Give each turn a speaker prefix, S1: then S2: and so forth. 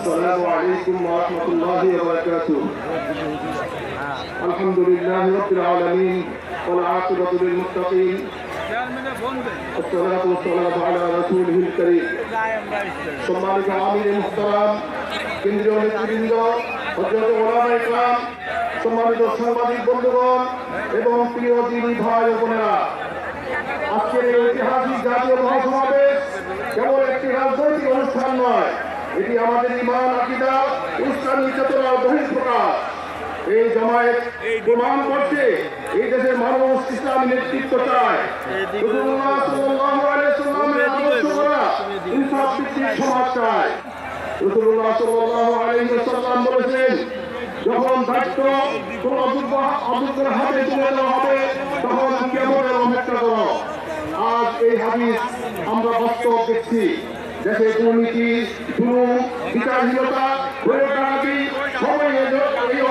S1: السلام عليكم ورحمة الله وبركاته الحمد لله رب العالمين والعاقبة للمتقين والصلاة والسلام على رسوله الكريم সম্মানিত আমির মুহতারাম কেন্দ্রীয় নেতৃবৃন্দ হজরত ওলামা ইকরাম সম্মানিত সাংবাদিক বন্ধুগণ এবং প্রিয় দিনী ভাই ও বোনেরা আজকের এই ঐতিহাসিক জাতীয় মহাসমাবেশ কেবল একটি রাজনৈতিক অনুষ্ঠান নয় এটি আমাদের ইমান আকিদা ইসলামী চেতনার বহিঃপ্রকাশ। এই জমায়েত প্রমাণ করছে এই দেশের মানুষ ইসলামী নেতৃত্ব চায়। সমাজ চায়। তখন করো? আজ এই হাদিস আমরা বাস্তব দেখছি। দেশে দুর্নীতি দুরু বিচারহীনতা